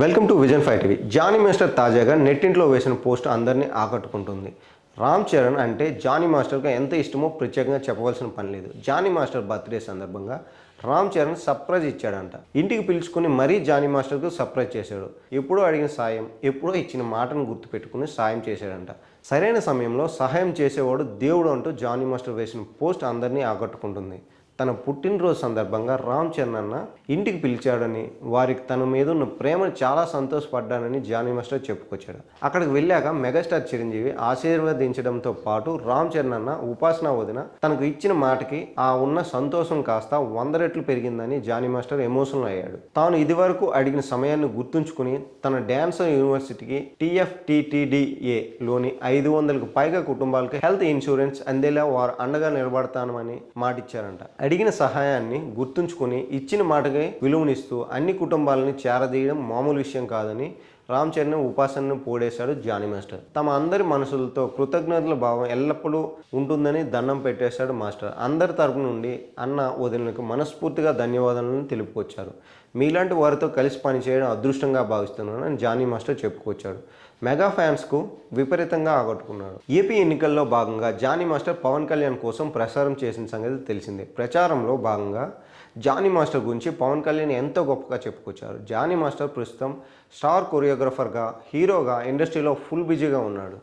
Welcome to vision five TV. Jani master తాజాగా నెట్టింట్లో వేసిన పోస్ట్ అందరినీ ఆకట్టుకుంటుంది. రామ్ చరణ్ అంటే జానీ మాస్టర్గా ఎంత ఇష్టమో ప్రత్యేకంగా చెప్పవలసిన పని లేదు. జానీ మాస్టర్ బర్త్డే సందర్భంగా రామ్ చరణ్ సర్ప్రైజ్ ఇచ్చాడంట. ఇంటికి పిలుచుకుని మరీ జానీ మాస్టర్కు సర్ప్రైజ్ చేశాడు. ఎప్పుడో అడిగిన సాయం ఎప్పుడో ఇచ్చిన మాటను గుర్తుపెట్టుకుని సాయం చేశాడంట. సరైన సమయంలో సహాయం చేసేవాడు దేవుడు అంటూ జానీ మాస్టర్ వేసిన పోస్ట్ అందరినీ ఆకట్టుకుంటుంది. తన పుట్టినరోజు సందర్భంగా రామ్ చరణ్ అన్న ఇంటికి పిలిచాడని వారికి తన మీద ఉన్న ప్రేమను చాలా సంతోషపడ్డానని జానీ మాస్టర్ చెప్పుకొచ్చాడు. అక్కడికి వెళ్ళాక మెగాస్టార్ చిరంజీవి ఆశీర్వదించడంతో పాటు రామ్ చరణ్ అన్న ఉపాసన వదిన తనకు ఇచ్చిన మాటకి ఆ ఉన్న సంతోషం కాస్త వంద రెట్లు పెరిగిందని జానీ మాస్టర్ ఎమోషనల్ అయ్యాడు. తాను ఇదివరకు అడిగిన సమయాన్ని గుర్తుంచుకుని తన డ్యాన్సర్ యూనివర్సిటీకి టీఎఫ్టిటిడిఏ లోని ఐదు వందలకు పైగా కుటుంబాలకు హెల్త్ ఇన్సూరెన్స్ అందేలా వారు అండగా నిలబడతానని మాటిచ్చారంట. అడిగిన సహాయాన్ని గుర్తుంచుకుని ఇచ్చిన మాటకి విలువనిస్తూ అన్ని కుటుంబాలని చేరదీయడం మామూలు విషయం కాదని రామ్ చరణ్ ఉపాసనను పోడేశాడు జానీ మాస్టర్. తమ అందరి మనసులతో కృతజ్ఞతల భావం ఎల్లప్పుడూ ఉంటుందని దండం పెట్టేశాడు మాస్టర్. అందరి తరపు నుండి అన్న వదినలకు మనస్ఫూర్తిగా ధన్యవాదాలను తెలుపుకొచ్చారు. మీలాంటి వారితో కలిసి పనిచేయడం అదృష్టంగా భావిస్తున్నాను అని జానీ మాస్టర్ చెప్పుకొచ్చాడు. మెగా ఫ్యాన్స్కు విపరీతంగా ఆగట్టుకున్నాడు ఏపీ ఎన్నికల్లో భాగంగా జానీ మాస్టర్ పవన్ కళ్యాణ్ కోసం ప్రచారం చేసిన సంగతి తెలిసిందే. ప్రచారంలో భాగంగా జానీ మాస్టర్ గురించి పవన్ కళ్యాణ్ ఎంతో గొప్పగా చెప్పుకొచ్చారు. జానీ మాస్టర్ ప్రస్తుతం స్టార్ కొరియోగ్రఫర్గా హీరోగా ఇండస్ట్రీలో ఫుల్ బిజీగా ఉన్నాడు.